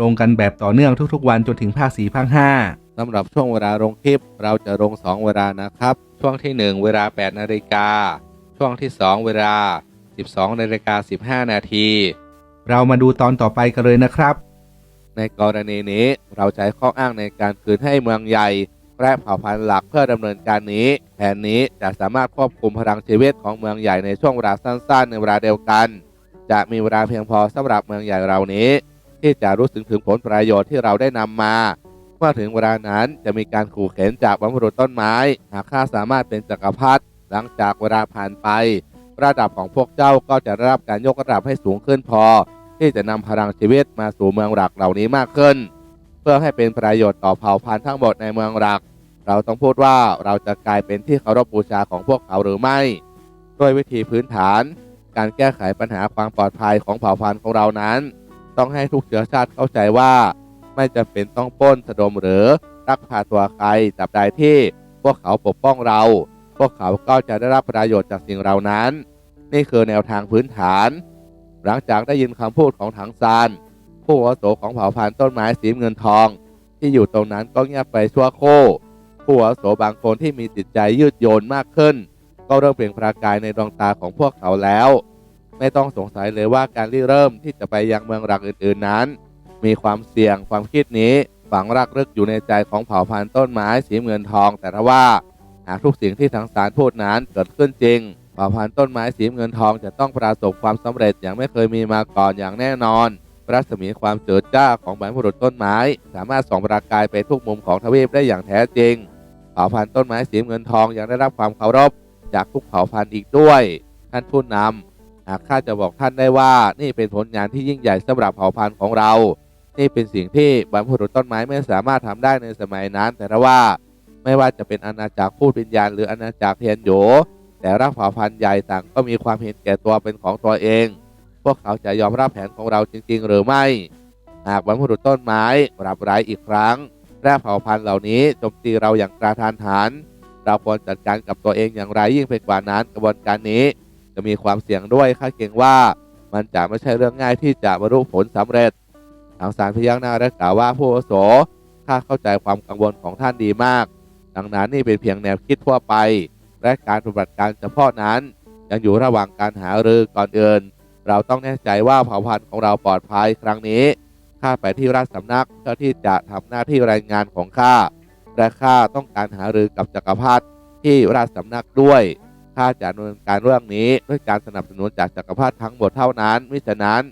ลงกันแบบต่อเนื่องทุกๆ วันจนถึงภาคสี่ภาคห้าสำหรับช่วงเวลาลงคลิป เราจะลง 2 เวลานะครับ ช่วงทีหนึ่1 เวลา 8 นาฬิกา ช่วงที่ 2 เวลา 12 นาฬิกา 15 นาที เรามาดูตอนต่อไปกันเลยนะครับ ในกรณีนี้เราใช้ข้ออ้างในการคืนให้เมืองใหญ่และเผ่าพันธุ์หลักเพื่อดำเนินการนี้ แผนนี้จะสามารถควบคุมพลังชีวิตของเมืองใหญ่ในช่วงเวลาสั้น ๆ ในเวลาเดียวกัน จะมีเวลาเพียงพอสำหรับเมืองใหญ่เรานี้ ที่จะรู้สึกถึงผลประโยชน์ที่เราได้นำมาเมื่อถึงเวลานั้นจะมีการขู่เข็นจากบรรพบุรุษต้นไม้ หากข้าสามารถเป็นจักรพรรดิหลังจากเวลาผ่านไป ระดับของพวกเจ้าก็จะได้รับการยกระดับให้สูงขึ้นพอ ที่จะนำพลังชีวิตมาสู่เมืองหลักเหล่านี้มากขึ้น เพื่อให้เป็นประโยชน์ต่อเผ่าพันธุ์ทั้งหมดในเมืองหลัก เราต้องพูดว่าเราจะกลายเป็นที่เคารพบูชาของพวกเขาหรือไม่ด้วยวิธีพื้นฐาน การแก้ไขปัญหาความปลอดภัยของเผ่าพันธุ์ของเรานั้น ต้องให้ทุกเชื้อชาติเข้าใจว่า ไม่จำเป็นต้องป้นสะดมหรือรักพาตัวใครจับใดที่พวกเขาปกป้องเรา พวกเขาก็จะได้รับประโยชน์จากสิ่งเหล่านั้น นี่คือแนวทางพื้นฐาน หลังจากได้ยินคำพูดของถังซานผู้อาวุโสของเผ่าพันธุ์ต้นไม้สีเงินทอง ที่อยู่ตรงนั้นก็เงียบไปชั่วโครู่ผู้อาวุโสบางคนที่มีจิตใจยืดโยนมากขึ้น ก็เริ่มเปล่งประกายในดวงตาของพวกเขาแล้ว ไม่ต้องสงสัยเลยว่าการริเริ่มที่จะไปยังเมืองหลักอื่นๆนั้น มีความเสี่ยงความคิดนี้ฝังรากลึกอยู่ในใจของเผ่าพันธุ์ต้นไม้สีเงินทอง แต่ถ้าว่าหากทุกสิ่งที่ทางสารพูดนั้นเกิดขึ้นจริงเผ่าพันธุ์ต้นไม้สีเงินทองจะต้องประสบความสำเร็จอย่างไม่เคยมีมาก่อนอย่างแน่นอนรัศมีความเจิดจ้าของบรรพบุรุษต้นไม้ สามารถส่องประกายไปทุกมุมของทวีปได้อย่างแท้จริง เผ่าพันธุ์ต้นไม้สีเงินทองยังได้รับความเคารพ จากทุกเผ่าพันธุ์อีกด้วย ท่านผู้นำหา ข้าจะบอกท่านได้ว่านี่เป็นผลงานที่ยิ่งใหญ่สำหรับเผ่าพันธุ์ของเรา นี่เป็นสิ่งที่บรรพบุรุษต้นไม้ไม่สามารถทำได้ในสมัยนั้น แต่ว่าไม่ว่าจะเป็นอาณาจักรพูดวิญญาณหรืออาณาจักรเทียนโหยแต่ละเผ่าพันธุ์ใหญ่ต่างก็มีความเห็นแก่ตัวเป็นของตัวเอง พวกเขาจะยอมรับแผนของเราจริง ๆ หรือไม่ หากบรรพบุรุษต้นไม้ปรับร้ายอีกครั้งและเผ่าพันธุ์เหล่านี้โจมตีเราอย่างกระทานหันเราควรจัดการกับตัวเองอย่างไรยิ่งไปกว่านั้นกระบวนการนี้ จะมีความเสี่ยงด้วยข้าเกรงว่ามันจะไม่ใช่เรื่องง่ายที่จะบรรลุผลสำเร็จ ทางสารพยักหน้าและกล่าวว่าผู้อาวุโสข้าเข้าใจความกังวลของท่านดีมาก ดังนั้นนี่เป็นเพียงแนวคิดทั่วไป และการปฏิบัติการเฉพาะนั้น ยังอยู่ระหว่างการหารือก่อนอื่น เราต้องแน่ใจว่าเผ่าพันธุ์ของเราปลอดภัยครั้งนี้ข้าไปที่ราชสำนักเพื่อที่จะทำหน้าที่รายงานของข้าและข้าต้องการหารือกับจักรพรรดิที่ราชสำนักด้วย ข้าจะดำเนินการเรื่องนี้ด้วยการสนับสนุนจากจักรพรรดิทั้งหมดเท่านั้นมิฉะนั้น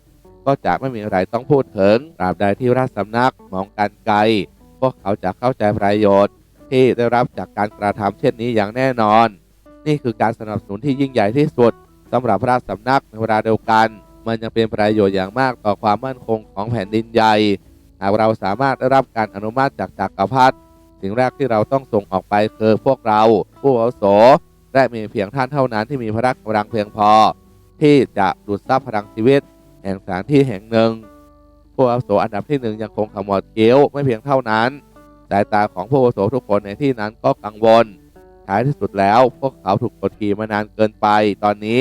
ก็จะไม่มีอะไรต้องพูดถึงตราบใดที่ราชสำนักมองการไกล พวกเขาจะเข้าใจประโยชน์ ที่ได้รับจากการกระทำเช่นนี้อย่างแน่นอน นี่คือการสนับสนุนที่ยิ่งใหญ่ที่สุดสำหรับพระราชสำนักในเวลาเดียวกัน มันยังเป็นประโยชน์อย่างมากต่อความมั่นคงของแผ่นดินใหญ่หากเราสามารถได้รับการอนุมัติจากจักรพรรดิสิ่งแรกที่เราต้องส่งออกไปคือพวกเรา ผู้อาวุโส และมีเพียงท่านเท่านั้นที่มีพละกำลังเพียงพอ ที่จะดูดซับพลังชีวิต แห่งสถานที่แห่งหนึ่ง ผู้อาวุโสอันดับที่หนึ่งยังคงขมวดเกี้ยวไม่เพียงเท่านั้น สายตาของผู้อาวุโสทุกคนในที่นั้นก็กังวลท้ายที่สุดแล้ว พวกเขาถูกกดขี่มานานเกินไป ตอนนี้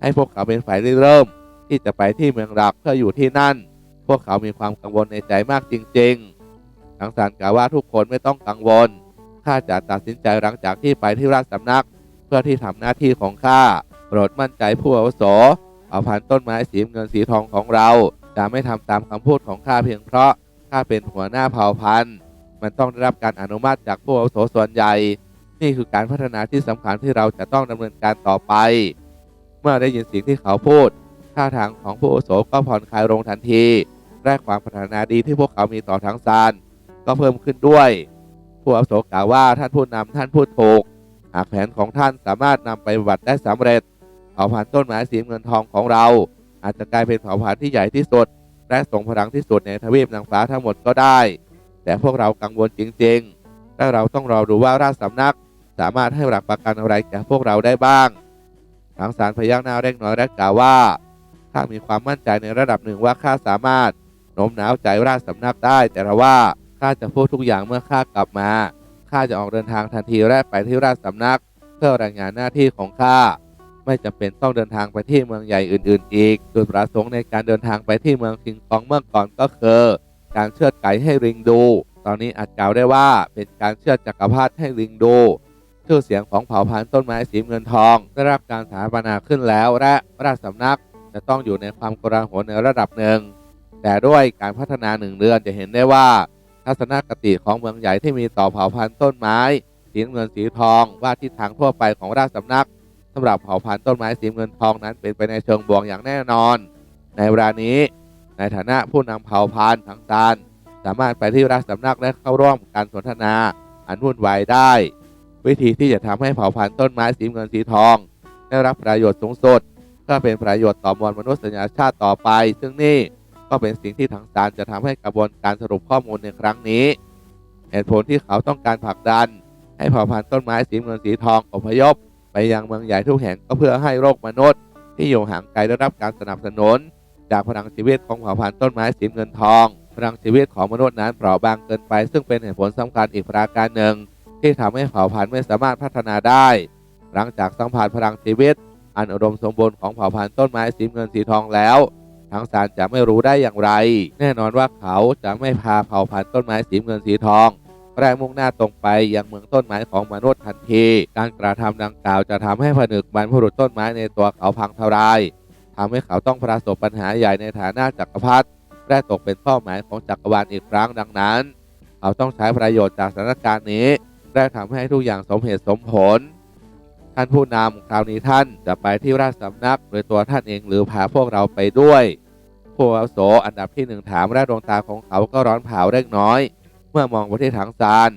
ให้พวกเขาเป็นฝ่ายเริ่ม ที่จะไปที่เมืองหลักเพื่ออยู่ที่นั่น พวกเขามีความกังวลในใจมากจริงๆทังสารกล่าวว่าทุกคนไม่ต้องกังวลข้าจะตัดสินใจหลังจากที่ไปที่ราชสำนัก พื่อที่ทำหน้าที่ของข้าโปรดมั่นใจผู้อาวุโสเอาพันธุ์ต้นไม้สีเงินสีทองของเราจะไม่ทำตามคำพูดของข้าเพียงเพราะข้าเป็นหัวหน้าเผ่าพันธุ์ มันต้องได้รับการอนุมัติจากผู้อาวุโสส่วนใหญ่ นี่คือการพัฒนาที่สำคัญที่เราจะต้องดำเนินการต่อไป เมื่อได้ยินเสิ่งที่เขาพูดท่าทางของผู้อาวุโสก็ผ่อนคลายลงทันทีและความพัฒนาดีที่พวกเขามีต่อทั้งซานก็เพิ่มขึ้นด้วย ผู้อาวุโสกล่าวว่าท่านผู้นำท่านพูดถูก หากแผนของท่านสามารถนำไปบัติได้สำเร็จเผ่านต้นไม้สีเงินทองของเรา อาจจะกลายเป็นเผ่านที่ใหญ่ที่สุด และทรงพลังที่สุดในทวีปนางฟ้าทั้งหมดก็ได้ แต่พวกเรากังวลจริงๆและเราต้องรอดูว่าราชสำนักสามารถให้หลักประกันอะไรแก่พวกเราได้บ้างทางสารพยักหน้าเล็กน้อยและกล่าวว่าข้ามีความมั่นใจในระดับหนึ่งว่าข้าสามารถโน้มน้าวใจราชสำนักได้ แต่ละว่าข้าจะพูดทุกอย่างเมื่อข้ากลับมา ข้าจะออกเดินทางทันทีและไปที่ราชสำนัก เพื่อรายงานหน้าที่ของข้าไม่จำเป็นต้องเดินทางไปที่เมืองใหญ่อื่น ๆ อีกจุดประสงค์ในการเดินทางไปที่เมืองคิงคองเมื่อก่อนก็คือ การเชือดไก่ให้ลิงดู ตอนนี้อาจกล่าวได้ว่าเป็นการเชือดจักรพรรดิให้ลิงดู ชื่อเสียงของเผ่าพันธุ์ต้นไม้สีเงินทอง ได้รับการสถาปนาขึ้นแล้วและราชสำนักจะต้องอยู่ในความกราหนในระดับหนึ่ง แต่ด้วยการพัฒนาหนึ่งเดือนจะเห็นได้ว่า ทัศนคติของเมืองใหญ่ที่มีต่อเผ่าพันธุ์ต้นไม้ สีเงินสีทองว่าทิศทางทั่วไปของราชสำนักสำหรับเผ่าพันธุ์ต้นไม้สีเงินทองนั้นเป็นไปในเชิงบวกอย่างแน่นอน ในเวลานี้ ในฐานะผู้นำเผ่าพันธุ์ทั้งซานสามารถไปที่ราชสำนักและเข้าร่วมการสนทนาอันวุ่นวายได้ วิธีที่จะทำให้เผ่าพันธุ์ต้นไม้สีเงินสีทอง ได้รับประโยชน์สูงสุดก็เป็นประโยชน์ต่อมวลมนุษยชาติต่อไป ซึ่งนี่ ก็เป็นสิ่งที่ทางศาลจะทำให้กระบวนการสรุปข้อมูลในครั้งนี้เหตุผลที่เขาต้องการผลักดัน ให้เผ่าพันธุ์ต้นไม้สีเงินสีทองอพยพ ไปยังเมืองใหญ่ทุกแห่งก็เพื่อให้โลกมนุษย์ ที่อยู่ห่างไกลได้รับการสนับสนุน จากพลังชีวิตของเผ่าพันธุ์ต้นไม้สีเงินทอง พลังชีวิตของมนุษย์นั้นเปราะบางเกินไป ซึ่งเป็นเหตุผลสำคัญอีกประการหนึ่ง ที่ทำให้เผ่าพันธุ์ไม่สามารถพัฒนาได้ หลังจากสัมผัสพลังชีวิต อันอุดมสมบูรณ์ของเผ่าพันธุ์ต้นไม้สีเงินสีทองแล้ว ทางศาลจะไม่รู้ได้อย่างไร แน่นอนว่าเขาจะไม่พาเผ่าพันธุ์ต้นไม้สีเงินสีทองแรงมุ่งหน้าตรงไปยังเมืองต้นไม้ของมนุษย์ทันที การกระทำดังกล่าวจะทำให้ผนึกบรรพุรุษต้นไม้ในตัวเขาพังทลายทำให้เขาต้องประสบปัญหาใหญ่ในฐานะจักรพรรดิและตกเป็นเป้าหมายของจักรวาลอีกครั้งดังนั้น เขาต้องใช้ประโยชน์จากสถานการณ์นี้และทำให้ทุกอย่างสมเหตุสมผล ท่านผู้นำคราวนี้ท่านจะไปที่ราชสำนักโดยตัวท่านเองหรือพาพวกเราไปด้วยผู้อาวุโสอันดับที่หนึ่งถามและดวงตาของเขาก็ร้อนเผาเล็กน้อย เมื่อมองไปที่ถังซาน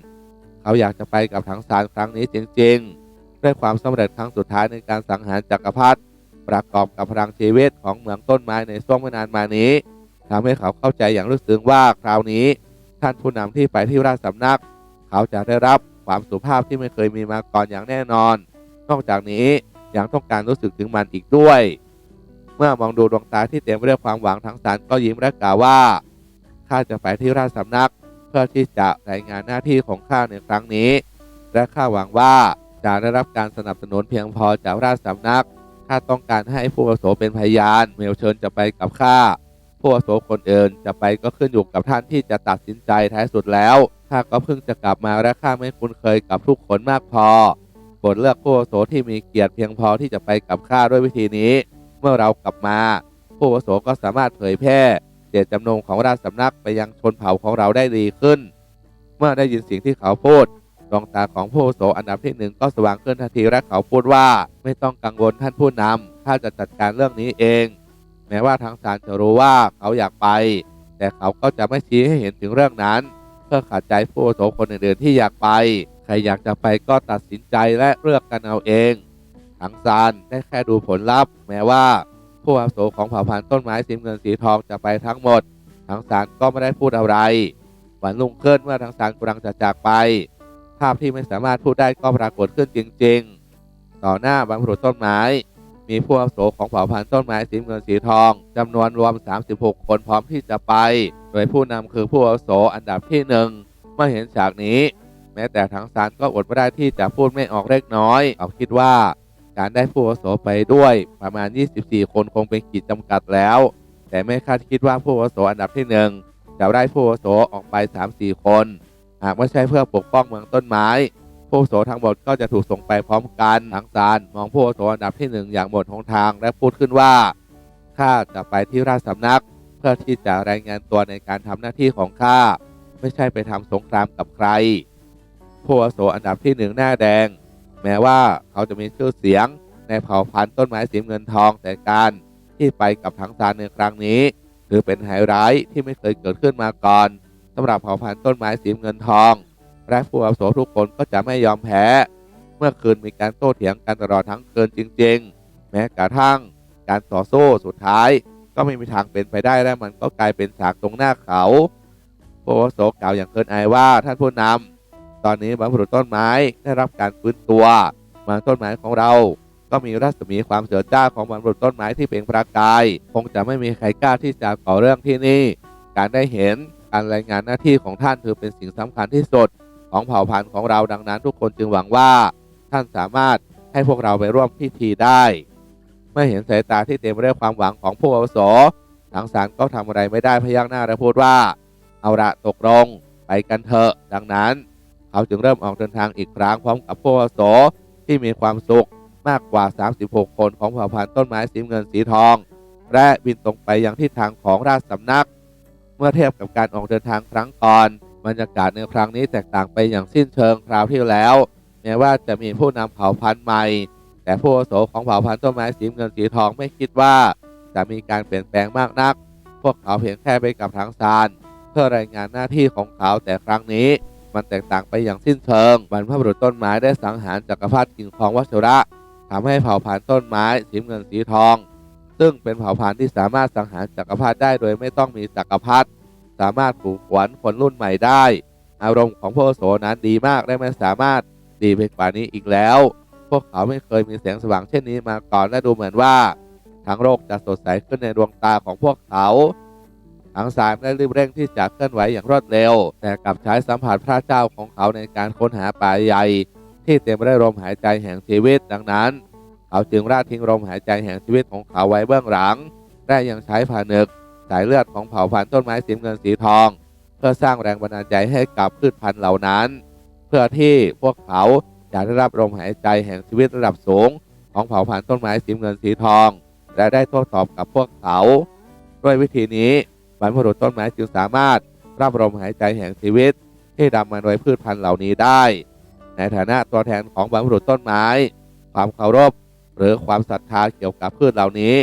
เขาอยากจะไปกับถังซานครั้งนี้จริงๆ ด้วยความสำเร็จครั้งสุดท้ายในการสังหารจักรพรรดิประกอบกับพลังชีวิตของเมืองต้นไม้ในช่วงไม่นานมานี้ทำให้เขาเข้าใจอย่างลึกซึ้งว่าคราวนี้ ท่านผู้นำที่ไปที่ราชสำนัก เขาจะได้รับความสุภาพที่ไม่เคยมีมาก่อนอย่างแน่นอน นอกจากนี้ยังต้องการรู้สึกถึงมันอีกด้วย เมื่อมองดูดวงตาที่เต็มไปด้วยความหวังทั้งสารก็ยิ้มและกล่าวว่าข้าจะไปที่ราชสำนัก เพื่อที่จะรายงานหน้าที่ของข้าในครั้งนี้ และข้าหวังว่าจะได้รับการสนับสนุนเพียงพอจากราชสำนักข้าต้องการให้ผู้อาวุโสเป็นพยานเมลเชิญจะไปกับข้าผู้อาวุโสคนอื่นจะไปก็ขึ้นอยู่กับท่านที่จะตัดสินใจท้ายสุดแล้วข้าก็เพิ่งจะกลับมาและข้าไม่คุ้นเคยกับทุกคนมากพอ ปรดเลือกผู้วุโสที่มีเกียรติเพียงพอที่จะไปกับข้าด้วยวิธีนี้ เมื่อเรากลับมา ผู้วุโสก็สามารถเผยแพร่เจตจำนงของราชสำนักไปยังชนเผ่าของเราได้ดีขึ้น เมื่อได้ยินเสิ่งที่เขาพูดดวงตาของผู้วุโสอันดับที่หนึ่งก็สว่างขึ้นทันทีและเขาพูดว่าไม่ต้องกังวลท่านผู้นำข้าจะจัดการเรื่องนี้เอง แม้ว่าทางศาลจะรู้ว่าเขาอยากไป แต่เขาก็จะไม่ชี้ให้เห็นถึงเรื่องนั้น เพื่อขัดใจผู้วุโสคนอื่นๆที่อยากไป ใครอยากจะไปก็ตัดสินใจและเลือกกันเอาเองทางศาลได้แค่ดูผลลัพธ์ แม้ว่าผู้อาวุโสของเผ่าพันธุ์ต้นไม้สีเงินสีทองจะไปทั้งหมดทางศาลก็ไม่ได้พูดอะไรวันรุ่งขึ้นเมื่อทางศาลกำลังจะจากไป ภาพที่ไม่สามารถพูดได้ก็ปรากฏขึ้นจริง ๆ ต่อหน้าบรรพุษต้นไม้ มีผู้อาวุโสของเผ่าพันธุ์ต้นไม้สีเงินสีทองจำนวนรวม 36 คนพร้อมที่จะไป โดยผู้นำคือผู้อาวุโสอันดับที่หนึ่งเมื่อเห็นฉากนี้ แม้แต่ทางศาลก็อดไม่ได้ที่จะพูดไม่ออกเล็กน้อยเขาคิดว่าการได้ผู้อาวุโสไปด้วยประมาณ 24 คนคงเป็นขีดจำกัดแล้ว แต่ไม่คาดคิดว่าผู้อาวุโสอันดับที่หนึ่งจะได้ผู้อาวุโสออกไป 3-4 คน หากไม่ใช่เพื่อปกป้องเมืองต้นไม้ ผู้อาวุโสทั้งหมดก็จะถูกส่งไปพร้อมกันทางซานมองผู้อาวุโสอันดับที่หนึ่งอย่างหมดหนทางและพูดขึ้นว่าข้าจะไปที่ราชสำนัก เพื่อที่จะรายงานตัวในการทำหน้าที่ของข้าไม่ใช่ไปทำสงครามกับใคร ผู้อาวุโสอันดับที่หนึ่งหน้าแดง แม้ว่าเขาจะมีชื่อเสียงในเผ่าพันธุ์ต้นไม้สีเงินทองแต่การที่ไปกับทางซานในครั้งนี้ ถือเป็นไฮไลท์ที่ไม่เคยเกิดขึ้นมาก่อนสำหรับเผ่าพันธุ์ต้นไม้สีเงินทอง และผู้อาวุโสทุกคนก็จะไม่ยอมแพ้ เมื่อคืนมีการโต้เถียงกันตลอดทั้งคืนจริง ๆ แม้กระทั่งการต่อสู้สุดท้าย ก็ไม่มีทางเป็นไปได้และมันก็กลายเป็นฉากตรงหน้าเขาผู้อาวุโสกล่าวอย่างเคินอายว่าท่านผู้นำ ตอนนี้บรรพบุรุษต้นไม้ได้รับการฟื้นตัวบางต้นไม้ของเรา ก็มีรัศมีความเสือจ้าของบรรพบุรุษต้นไม้ที่เป็นประกาย คงจะไม่มีใครกล้าที่จะก่อเรื่องที่นี่ การได้เห็นการรายงานหน้าที่ของท่านถือเป็นสิ่งสำคัญที่สุดของเผ่าพันธุ์ของเราดังนั้น ทุกคนจึงหวังว่า ท่านสามารถให้พวกเราไปร่วมพิธีได้เมื่อเห็นสายตาที่เต็มไปด้วยความหวังของผู้อาวุโสทางสารก็ทำอะไรไม่ได้พยักหน้าและพูดว่า เอาละตกลงไปกันเถอะดังนั้น เขาจึงเริ่มออกเดินทางอีกครั้งพร้อมกับผู้อาวุโสที่มีความสุขมากกว่า 36 คนของเผ่าพันธุ์ต้นไม้สีเงินสีทอง และบินตรงไปยังทิศทางของราชสำนัก เมื่อเทียบกับการออกเดินทางครั้งก่อนบรรยากาศในครั้งนี้แตกต่างไปอย่างสิ้นเชิงคราวที่แล้ว แม้ว่าจะมีผู้นำเผ่าพันธุ์ใหม่ แต่ผู้อาวุโสของเผ่าพันธุ์ต้นไม้สีเงินสีทองไม่คิดว่า จะมีการเปลี่ยนแปลงมากนัก พวกเขาเพียงแค่ไปกับทางซาน เพื่อรายงานหน้าที่ของเขาแต่ครั้งนี้ มันแตกต่างไปอย่างสิ้นเชิงบรรพบุรุษต้นไม้ได้สังหารจักรพรรดิกิ่งทองวัชระทำให้เผ่าพันธุ์ต้นไม้สีเงินสีทอง ซึ่งเป็นเผ่าพันธุ์ที่สามารถสังหารจักรพรรดิได้โดยไม่ต้องมีจักรพรรดิสามารถปลูกขวัญคนรุ่นใหม่ได้ อารมณ์ของพวกโสนั้นดีมากและไม่สามารถดีไปกว่านี้อีกแล้ว พวกเขาไม่เคยมีแสงสว่างเช่นนี้มาก่อนและดูเหมือนว่า ทั้งโลกจะสดใสขึ้นในดวงตาของพวกเขา ทั้งสามได้รีบเร่งที่จะเคลื่อนไหวอย่างรวดเร็ว แต่กลับใช้สัมผัสพระเจ้าของเขาในการค้นหาป่าใหญ่ ที่เต็มไปด้วยลมหายใจแห่งชีวิตดังนั้น เขาจึงราดทิ้งลมหายใจแห่งชีวิตของเขาไว้เบื้องหลังและยังใช้ผานึกสายเลือดของเผ่าพันธุ์ต้นไม้สีเงินสีทอง เพื่อสร้างแรงบันดาลใจให้กับพืชพันธุ์เหล่านั้น เพื่อที่พวกเขาจะได้รับลมหายใจแห่งชีวิตระดับสูง ของเผ่าพันธุ์ต้นไม้สีเงินสีทอง และได้โต้ตอบกับพวกเขา ด้วยวิธีนี้ บรรพบุรุษต้นไม้จึงสามารถรับลมหายใจแห่งชีวิต ที่ดำมาโดยพืชพันธุ์เหล่านี้ได้ ในฐานะตัวแทนของบรรพบุรุษต้นไม้ ความเคารพ หรือความศรัทธาเกี่ยวกับพืชเหล่านี้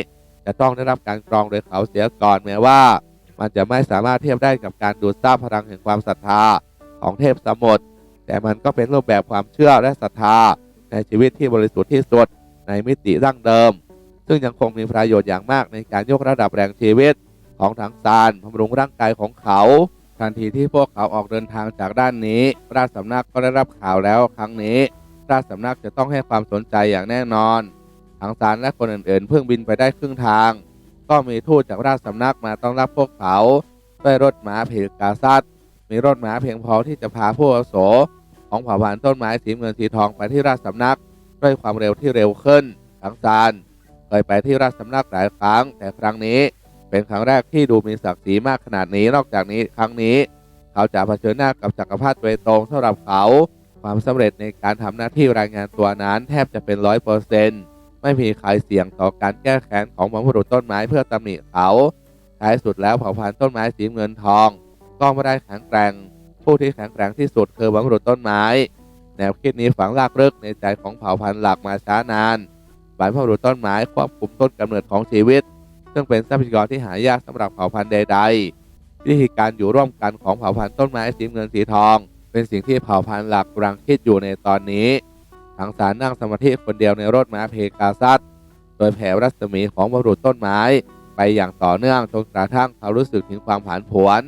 จะต้องได้รับการกรองโดยเขาเสียก่อนแม้ว่า มันจะไม่สามารถเทียบได้กับการดูดซับพลังแห่งความศรัทธาของเทพสมุทรแต่มันก็เป็นรูปแบบความเชื่อและศรัทธาในชีวิตที่บริสุทธิ์ที่สุดในมิติดั้งเดิม ซึ่งยังคงมีประโยชน์อย่างมากในการยกระดับแรงชีวิต ของทางซานบำรุงร่างกายของเขา ทันทีที่พวกเขาออกเดินทางจากด้านนี้ ราชสำนักก็ได้รับข่าวแล้วครั้งนี้ ราชสำนักจะต้องให้ความสนใจอย่างแน่นอนทางซานและคนอื่นๆ เพิ่งบินไปได้ครึ่งทาง ก็มีทูตจากราชสำนักมาต้อนรับพวกเขาด้วยรถม้าเพลกาซัดมีรถม้าเพียงพอที่จะพาผู้อาโสของเผ่าพันธุ์ต้นไม้สีเงินสีทองไปที่ราชสำนักด้วยความเร็วที่เร็วขึ้นทางซานเคยไปที่ราชสำนักหลายครั้งแต่ครั้งนี้ เป็นครั้งแรกที่ดูมีศักดิ์ศรีมากขนาดนี้นอกจากนี้ครั้งนี้ เขาจะเผชิญหน้ากับจักรพรรดิโดยตรงสำหรับเขา ความสำเร็จในการทำหน้าที่รายงานตัวนั้น แทบจะเป็นร้อยเปอร์เซนต์ไม่มีใครเสี่ยงต่อการแก้แค้นของบรรพบุรุษต้นไม้เพื่อตำหนิเขาท้ายสุดแล้วเผ่าพันธุ์ต้นไม้สีเงินทอง ก็ไม่ได้แข็งแกร่ง ผู้ที่แข็งแกร่งที่สุดคือบรรพบุรุษต้นไม้ แนวคิดนี้ฝังรากลึกในใจของเผ่าพันธุ์หลักมาช้านานบรรพบุรุษต้นไม้ควบคุมต้นกำเนิดของชีวิต ซึ่งเป็นทรัพยากรที่หายากสำหรับเผ่าพันธุ์ใด ๆ วิธีการอยู่ร่วมกันของเผ่าพันธุ์ต้นไม้สีเงินสีทอง เป็นสิ่งที่เผ่าพันธุ์หลักกำลังคิดอยู่ในตอนนี้ทางสารนั่งสมาธิคนเดียวในรถม้าเพกาซัสโดยแผ่รัศมีของบรรพบุรุษต้นไม้ ไปอย่างต่อเนื่องจนกระทั่งเขารู้สึกถึงความผันผวน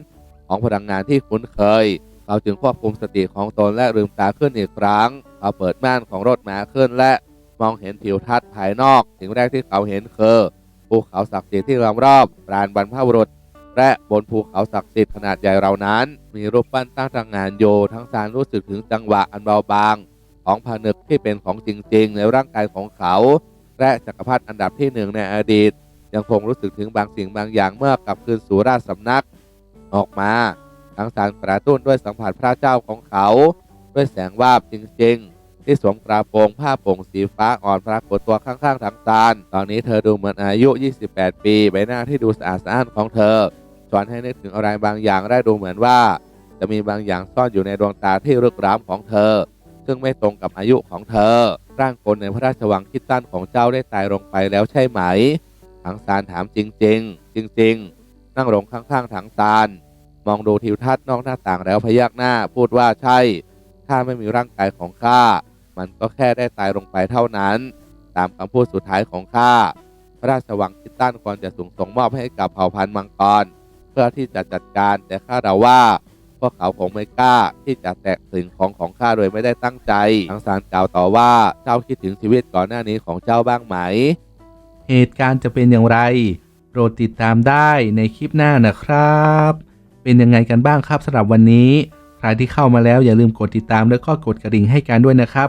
ของพลังงานที่คุ้นเคย เขาจึงควบคุมสติของตนและลืมตาขึ้นอีกครั้งเขาเปิดม่านของรถม้าขึ้นและมองเห็นทิวทัศน์ภายนอก สิ่งแรกที่เขาเห็นคือ ภูเขาศักดิ์สิทธิ์ที่ล้อมรอบลานบรรพบุรุษ และบนภูเขาศักดิ์สิทธิ์ขนาดใหญ่เหล่านั้น มีรูปปั้นตั้งตระหงานโยทั้งสารรู้สึกถึงจังหวะอันเบาบาง ของผนึกที่เป็นของจริง ๆ ในร่างกายของเขา และจักรพรรดิอันดับที่หนึ่งในอดีต ยังคงรู้สึกถึงบางสิ่งบางอย่างเมื่อกลับคืนสู่ราชสำนัก ออกมาทั้งสารกระตุ้นด้วยสัมผัสพระเจ้าของเขา ด้วยแสงวาบจริง ๆ ที่สวมกระโปรงผ้าโปร่งสีฟ้าอ่อนปรากฏตัวข้างๆทางซาน ตอนนี้เธอดูเหมือนอายุ 28 ปี ใบหน้าที่ดูสะอาดสะอ้านของเธอชวนให้นึกถึงอะไรบางอย่างได้ดูเหมือนว่า จะมีบางอย่างซ่อนอยู่ในดวงตาที่ลึกล้ำของเธอ ซึ่งไม่ตรงกับอายุของเธอ ร่างคนในพระราชวังคิดตั้นของเจ้าได้ตายลงไปแล้วใช่ไหม ถังซานถามจริง ๆ จริง ๆ นั่งลงข้างๆถังซาน มองดูทิวทัศน์นอกหน้าต่างแล้วพยักหน้าพูดว่าใช่ ถ้าไม่มีร่างกายของข้า มันก็แค่ได้ตายลงไปเท่านั้น ตามคำพูดสุดท้ายของข้าพระราชวังคิดตันควรจะส่งส่งมอบให้กับเผ่าพันธุ์มังกร เพื่อที่จะจัดการแต่ข้าเดาว่า พวกเขาคงไม่กล้าที่จะแตะสิ่งของของข้าโดยไม่ได้ตั้งใจทังสารกล่าวต่อว่าเจ้าคิดถึงชีวิตก่อนหน้านี้ของเจ้าบ้างไหม เหตุการณ์จะเป็นอย่างไรโปรดติดตามได้ในคลิปหน้านะครับ เป็นยังไงกันบ้างครับสำหรับวันนี้ ใครที่เข้ามาแล้วอย่าลืมกดติดตามแล้วก็กดกระดิ่งให้กันด้วยนะครับ